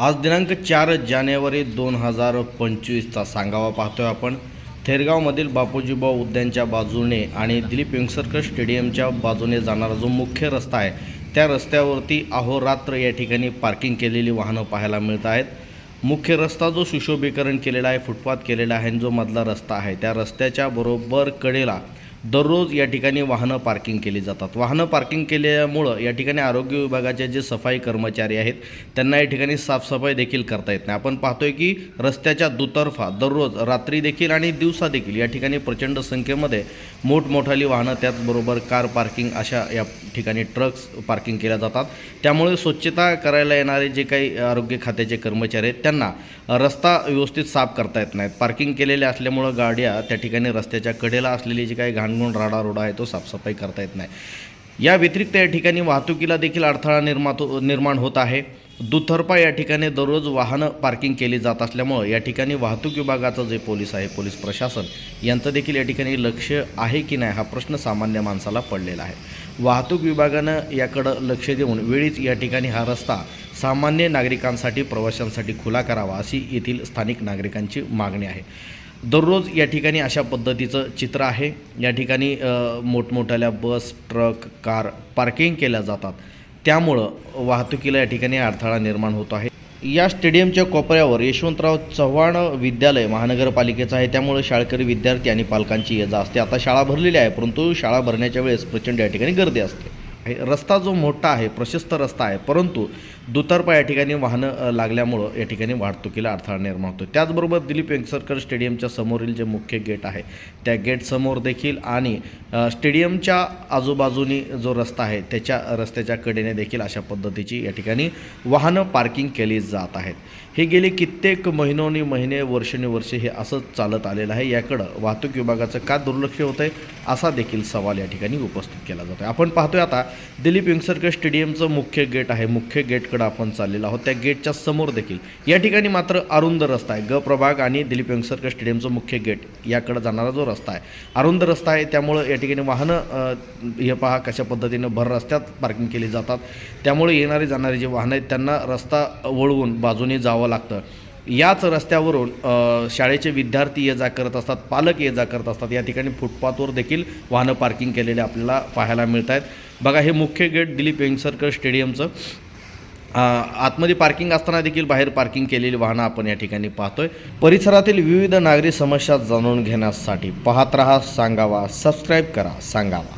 आज दिनांक चार जानेवारी दोन हजार पंचवीसचा सांगावा पाहतोय आपण. थेरगावमधील बापूजीबाऊ उद्यानच्या बाजूने आणि दिलीप वेंगसरकर स्टेडियमच्या बाजूने जाणारा जो मुख्य रस्ता आहे त्या रस्त्यावरती अहोरात्र या ठिकाणी पार्किंग केलेली वाहनं पाहायला मिळत आहेत. मुख्य रस्ता जो सुशोभीकरण केलेला आहे फुटपाथ केलेला आहे आणि जो मधला रस्ता आहे त्या रस्त्याच्या बरोबर कडेला दररोज या ठिकाणी वाहनं पार्किंग केली जातात. वाहनं पार्किंग केल्यामुळं या ठिकाणी आरोग्य विभागाचे जे सफाई कर्मचारी आहेत त्यांना या ठिकाणी साफसफाई देखील करता येत नाही. आपण पाहतोय की रस्त्याच्या दुतर्फा दररोज रात्री देखील आणि दिवसा देखील या ठिकाणी प्रचंड संख्येमध्ये मोठमोठाली वाहनं त्याचबरोबर कार पार्किंग अशा या ठिकाणी ट्रक्स पार्किंग केल्या जातात. त्यामुळे स्वच्छता करायला येणारे जे काही आरोग्य खात्याचे कर्मचारी आहेत त्यांना रस्ता व्यवस्थित साफ करता येत नाहीत. पार्किंग केलेल्या असल्यामुळं गाड्या त्या ठिकाणी रस्त्याच्या कडेला असलेली जी काही सांडगुण राडा रोडा आहे तो साफसफाई करता येत नाही. या व्यतिरिक्त या ठिकाणी वाहतुकीला देखील अडथळा निर्मातो निर्माण होत आहे. दुथर्पा या ठिकाणी दररोज वाहनं पार्किंग केली जात असल्यामुळं या ठिकाणी वाहतूक विभागाचं जे पोलीस आहे पोलीस प्रशासन यांचं देखील या ठिकाणी लक्ष आहे की नाही हा प्रश्न सामान्य माणसाला पडलेला आहे. वाहतूक विभागानं याकडं लक्ष देऊन वेळीच या ठिकाणी हा रस्ता सामान्य नागरिकांसाठी प्रवाशांसाठी खुला करावा अशी येथील स्थानिक नागरिकांची मागणी आहे. दररोज या ठिकाणी अशा पद्धतीचं चित्र आहे. या ठिकाणी मोठमोठ्याल्या बस ट्रक कार पार्किंग केल्या जातात. त्यामुळं वाहतुकीला या ठिकाणी अडथळा निर्माण होतो आहे. या स्टेडियमच्या कोपऱ्यावर यशवंतराव चव्हाण विद्यालय महानगरपालिकेचं आहे. त्यामुळे शाळकरी विद्यार्थी आणि पालकांची ये जा असते. आता शाळा भरलेली आहे परंतु शाळा भरण्याच्या वेळेस प्रचंड या ठिकाणी गर्दी असते. हे रस्ता जो मोठा आहे प्रशस्त रस्ता आहे परंतु दुतर्फा या ठिकाणी वाहनं लागल्यामुळं या ठिकाणी वाहतुकीला अडथळा निर्माण होतो त्याचबरोबर दिलीप वेंगसरकर स्टेडियमच्या समोरील जे मुख्य गेट आहे त्या गेटसमोर देखील आणि स्टेडियमच्या आजूबाजूनी जो रस्ता आहे त्याच्या रस्त्याच्या कडेने देखील अशा पद्धतीची या ठिकाणी वाहनं पार्किंग केली जात आहेत. हे गेले कित्येक महिनोनी महिने वर्षानुवर्षे हे असंच चालत आलेलं आहे. याकडं वाहतूक विभागाचं का दुर्लक्ष होतं आहे असा देखील सवाल या ठिकाणी उपस्थित केला जातो आहे आपण पाहतोय आता दिलीप वेंगसरकर स्टेडियमचं मुख्य गेट आहे. मुख्य गेटकडं आपण चाललेलो आहोत. त्या गेटच्या समोर देखील. या ठिकाणी मात्र अरुंद रस्ता आहे. ग प्रभाग आणि दिलीप यंगसरकर स्टेडियमचं मुख्य गेट याकडं जाणारा जो रस्ता आहे. अरुंद रस्ता आहे. त्यामुळं या ठिकाणी वाहनं हे पहा कशा पद्धतीनं भर रस्त्यात पार्किंग केली जातात. त्यामुळे येणारे जाणारे जे वाहनं आहेत त्यांना रस्ता वळवून बाजूने जावं लागतं. याच रस्त्यावरून शाळेचे विद्यार्थी ये जा करत असतात पालक ये जा करत असतात. या ठिकाणी फुटपाथवर देखील वाहनं पार्किंग केलेले आपल्याला पाहायला मिळत आहेत बघा हे मुख्य गेट दिलीप वेंगसरकर स्टेडियमचं. आतमध्ये पार्किंग असताना देखील बाहेर पार्किंग केलेली वाहनं आपण या ठिकाणी पाहतोय. परिसरातील विविध नागरी समस्या जाणून घेण्यासाठी पाहत रहा सांगावा सबस्क्राईब करा सांगावा.